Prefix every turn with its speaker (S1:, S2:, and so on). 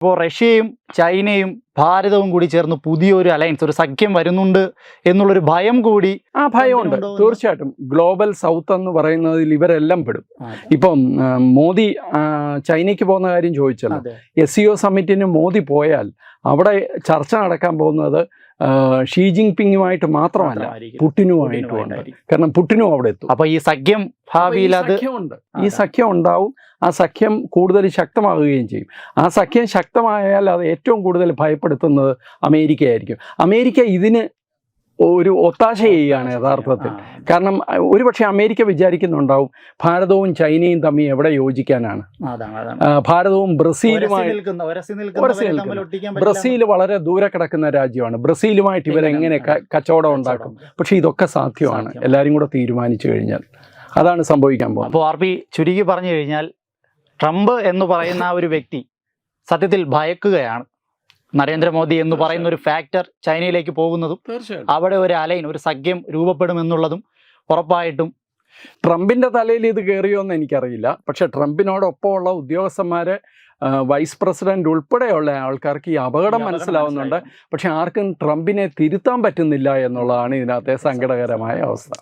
S1: ഇപ്പോൾ റഷ്യയും ചൈനയും ഭാരതവും കൂടി ചേർന്ന് പുതിയൊരു അലയൻസ് ഒരു സഖ്യം വരുന്നുണ്ട് എന്നുള്ളൊരു ഭയം കൂടി
S2: ആ ഭയമുണ്ട്. തീർച്ചയായിട്ടും. ഗ്ലോബൽ സൗത്ത് എന്ന് പറയുന്നതിൽ ഇവരെല്ലാം പെടും. ഇപ്പം മോദി ചൈനയ്ക്ക് പോകുന്ന കാര്യം ചോദിച്ചല്ലോ. എസ് സി ഒ സമ്മിറ്റിന് മോദി പോയാൽ അവിടെ ചർച്ച നടക്കാൻ പോകുന്നത് ഷീ ജിങ് പിങ്ങുമായിട്ട് മാത്രമല്ല. പുട്ടിനുമായിട്ടുമുണ്ട് കാരണം പുട്ടിനും അവിടെ എത്തും.
S1: അപ്പൊ ഈ സഖ്യം ഭാവിയിൽ അത്
S2: സഖ്യമുണ്ട്. ഈ. സഖ്യം ഉണ്ടാവും. ആ സഖ്യം കൂടുതൽ ശക്തമാകുകയും ചെയ്യും. ആ സഖ്യം ശക്തമായാൽ അത് ഏറ്റവും കൂടുതൽ ഭയപ്പെടുത്തുന്നത് അമേരിക്കയായിരിക്കും. അമേരിക്ക ഇതിന് ഒരു ഒത്താശ ചെയ്യുകയാണ് യഥാർത്ഥത്തിൽ. കാരണം ഒരുപക്ഷെ അമേരിക്ക വിചാരിക്കുന്നുണ്ടാവും ഭാരതവും ചൈനയും തമ്മിൽ എവിടെ യോജിക്കാനാണ്. ഭാരതവും ബ്രസീലുമായി ബ്രസീൽ വളരെ ദൂരെ കിടക്കുന്ന രാജ്യമാണ്. ബ്രസീലുമായിട്ട് ഇവരെങ്ങനെ കച്ചവടം ഉണ്ടാക്കും? പക്ഷെ ഇതൊക്കെ സാധ്യമാണ്. എല്ലാവരും കൂടെ തീരുമാനിച്ചു കഴിഞ്ഞാൽ. അതാണ് സംഭവിക്കാൻ പോകുന്നത്.
S1: അപ്പോൾ ആർ പി ചുരുക്കി പറഞ്ഞു കഴിഞ്ഞാൽ ട്രംപ് എന്ന് പറയുന്ന ഒരു വ്യക്തി സത്യത്തിൽ ഭയക്കുകയാണ്. നരേന്ദ്രമോദി എന്ന് പറയുന്ന ഒരു ഫാക്ടർ ചൈനയിലേക്ക് പോകുന്നതും അവിടെ ഒരു അലൈൻ ഒരു സഖ്യം രൂപപ്പെടുമെന്നുള്ളതും ഉറപ്പായിട്ടും
S2: ട്രംപിന്റെ തലയിൽ ഇത് കയറിയോന്ന് എനിക്കറിയില്ല. പക്ഷെ ട്രംപിനോടൊപ്പമുള്ള ഉദ്യോഗസ്ഥന്മാര് വൈസ് പ്രസിഡന്റ് ഉൾപ്പെടെയുള്ള ആൾക്കാർക്ക് ഈ
S1: അപകടം
S2: മനസ്സിലാവുന്നുണ്ട്. പക്ഷെ ആർക്കും ട്രംപിനെ തിരുത്താൻ പറ്റുന്നില്ല എന്നുള്ളതാണ് ഇതിനകത്തെ സങ്കടകരമായ അവസ്ഥ.